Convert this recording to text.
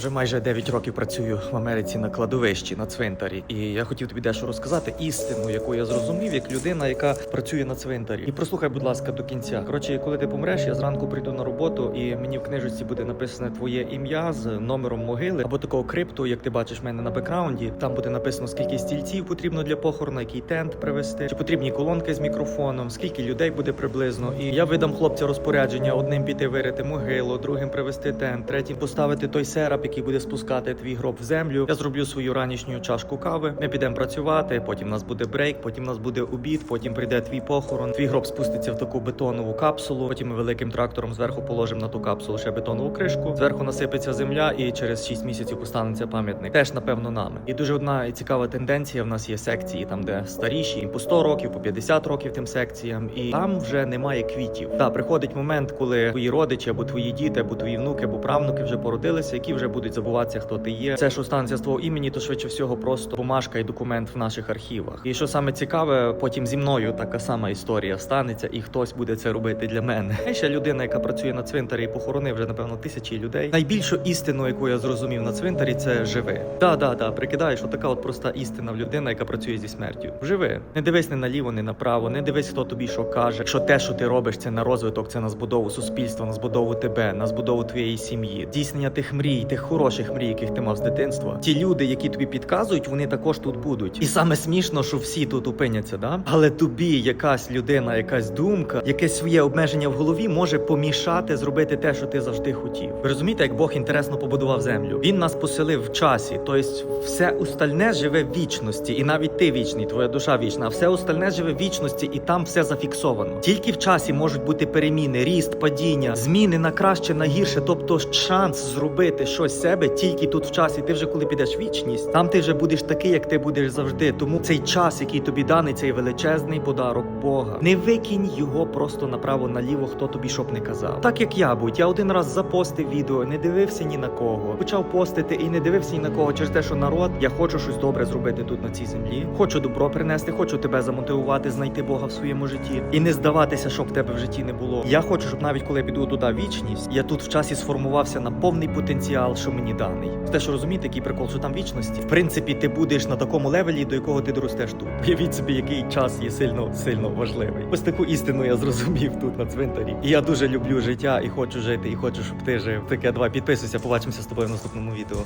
Вже майже 9 років працюю в Америці на кладовищі на цвинтарі, і я хотів тобі дещо розказати істину, яку я зрозумів як людина, яка працює на цвинтарі. І прослухай, будь ласка, до кінця. Коротше, коли ти помреш, я зранку прийду на роботу, і мені в книжці буде написане твоє ім'я з номером могили або такого крипту, як ти бачиш в мене на бекграунді. Там буде написано, скільки стільців потрібно для похорону, який тент привезти, чи потрібні колонки з мікрофоном, скільки людей буде приблизно. І я видам хлопця розпорядження одним піти вирити могилу, другим привезти тент, третім поставити той серап, який буде спускати твій гроб в землю. Я зроблю свою ранішню чашку кави. Ми підемо працювати. Потім у нас буде брейк, потім у нас буде обід. Потім прийде твій похорон. Твій гроб спуститься в таку бетонову капсулу. Потім ми великим трактором зверху положимо на ту капсулу ще бетонову кришку. Зверху насипеться земля, і через 6 місяців постанеться пам'ятник. Теж напевно нами. І дуже одна цікава тенденція. В нас є секції, там де старіші, по 100 років, по 50 років тим секціям, і там вже немає квітів. Та приходить момент, коли твої родичі або твої діти, або твої внуки, або правнуки вже породилися, які вже будуть забуватися, хто ти є. Це що станеться з твого імені, то швидше всього просто бумажка і документ в наших архівах. І що саме цікаве, потім зі мною така сама історія станеться, і хтось буде це робити для мене. Я ще людина, яка працює на цвинтарі і похоронив вже напевно тисячі людей. Найбільшу істину, яку я зрозумів на цвинтарі, це живи. Да, да, да, прикидаєш, отака от проста істина в людина, яка працює зі смертю. Живи. Не дивись не наліво, не направо, не дивись, хто тобі що каже. Що те, що ти робиш, це на розвиток, це на збудову суспільства, на збудову тебе, на збудову твоєї сім'ї, здійснення тих мрій, тих хороших мрій, яких ти мав з дитинства. Ті люди, які тобі підказують, вони також тут будуть. І саме смішно, що всі тут опиняться, да? Але тобі якась людина, якась думка, якесь своє обмеження в голові може помішати зробити те, що ти завжди хотів. Ви розумієте, як Бог інтересно побудував землю? Він нас поселив в часі, тобто все остальне живе в вічності, і навіть ти вічний, твоя душа вічна, а все остальне живе в вічності, і там все зафіксовано. Тільки в часі можуть бути переміни, ріст, падіння, зміни на краще, на гірше. Тобто шанс зробити щось з себе тільки тут в часі. Ти вже коли підеш вічність, там ти вже будеш такий, як ти будеш завжди. Тому цей час, який тобі даний, цей величезний подарок Бога. Не викинь його просто направо наліво, хто тобі щоб не казав. Так як я будь, я один раз запостив відео, не дивився ні на кого. Почав постити і не дивився ні на кого через те, що народ, я хочу щось добре зробити тут на цій землі. Хочу добро принести, хочу тебе замотивувати, знайти Бога в своєму житті і не здаватися, щоб тебе в житті не було. Я хочу, щоб навіть коли я піду туди вічність, я тут в часі сформувався на повний потенціал, що мені даний. Те, що розумієте, який прикол, що там вічності. В принципі, ти будеш на такому левелі, до якого ти доростеш тут. Уявіть собі, який час є сильно сильно важливий. Ось таку істину я зрозумів тут на цвинтарі. І я дуже люблю життя і хочу жити, і хочу, щоб ти жив. Таке, давай підписуйся, побачимося з тобою в наступному відео.